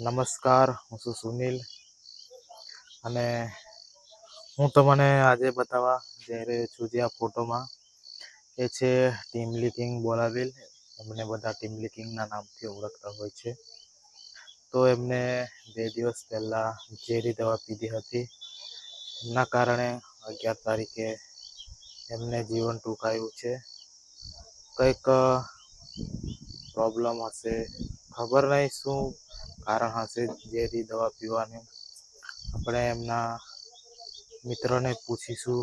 નમસ્કાર, હું છું સુનિલ. અને હું તમને આજે બતાવવા જઈ રહ્યો છું જે આ ફોટોમાં એ છે ટીમ લિકિંગ બોલાવેલ. એમને બધા ટીમ લિકિંગના નામથી ઓળખતા હોય છે. તો એમને બે દિવસ પહેલાં ઝેરી દવા પીધી હતી. એના કારણે અગિયાર તારીખે એમને જીવન ટૂંકાયું છે. કંઈક પ્રોબ્લેમ હશે. ખબર નહીં શું કારણ હશે ઝેરી દવા પીવાનું. આપણે એમના મિત્રને પૂછીશું,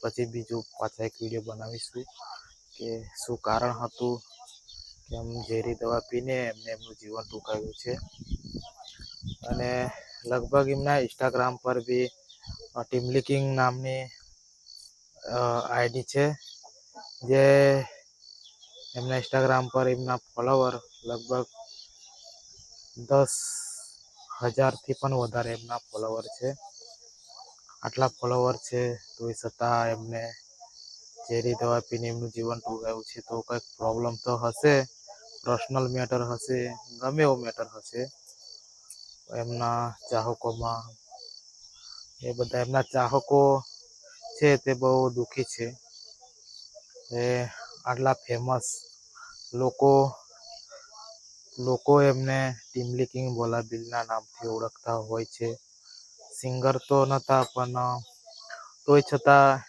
પછી બીજું પાછા એક વીડિયો બનાવીશું કે શું કારણ હતું કે એમ ઝેરી દવા પીને એમને એમનું જીવન ટૂંકાવ્યું છે. અને લગભગ એમના ઇન્સ્ટાગ્રામ પર બી ટીમલિકિંગ નામની આઈડી છે, જે એમના ઇન્સ્ટાગ્રામ પર એમના ફોલોવર લગભગ દસ હજારથી પણ વધારે એમના ફોલોવર છે. આટલા ફોલોવર છે તો એ છતાં એમને ઝેરી દવા પીને એમનું જીવન ટૂંકાયું છે, તો કંઈક પ્રોબ્લેમ તો હશે. પર્સનલ મેટર હશે, ગમે એવો મેટર હશે. એમના ચાહકોમાં એ બધા એમના ચાહકો છે તે બહુ દુઃખી છે. એ આટલા ફેમસ લોકો લોકો એમને ટીમલી કિંગ બોલાબિલના નામથી ઓળખતા હોય છે. સિંગર તો નહોતા પણ, તોય છતાં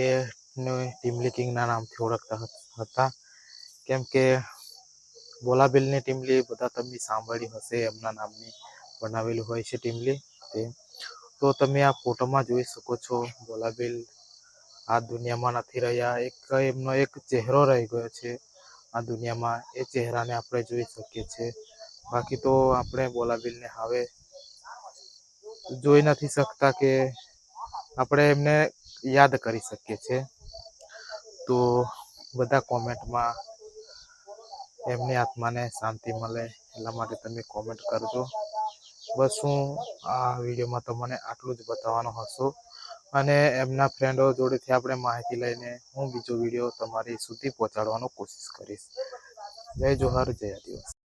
એને ટીમલી કિંગના નામથી ઓળખતા હતા કેમ કે બોલાબિલની ટીમલી બધા તમે સાંભળી હશે, એમના નામની બનાવેલું હોય છે ટીમલી તે. તો તમે આ ફોટોમાં જોઈ શકો છો, બોલાબિલ આ દુનિયામાં નથી રહ્યા, એક એમનો એક ચહેરો રહી ગયો છે. આ દુનિયામાં એ ચહેરાને આપણે જોઈ શકીએ છીએ. બાકી તો આપણે બોલાબીલને હવે જોઈ નથી શકતા કે આપણે એમને યાદ કરી શકીએ છીએ. તો બધા કોમેન્ટમાં એમની આત્માને શાંતિ મળે એટલા માટે તમે કોમેન્ટ કરજો. બસ હું આ વિડીયોમાં તમને આટલું જ બતાવવાનો હશું. અને એમના ફ્રેન્ડો જોડેથી આપણે માહિતી લઈને હું બીજો વીડિયો તમારી સુધી પહોંચાડવાનો કોશિશ કરીશ. જય જોહાર, જય આદિવાસી.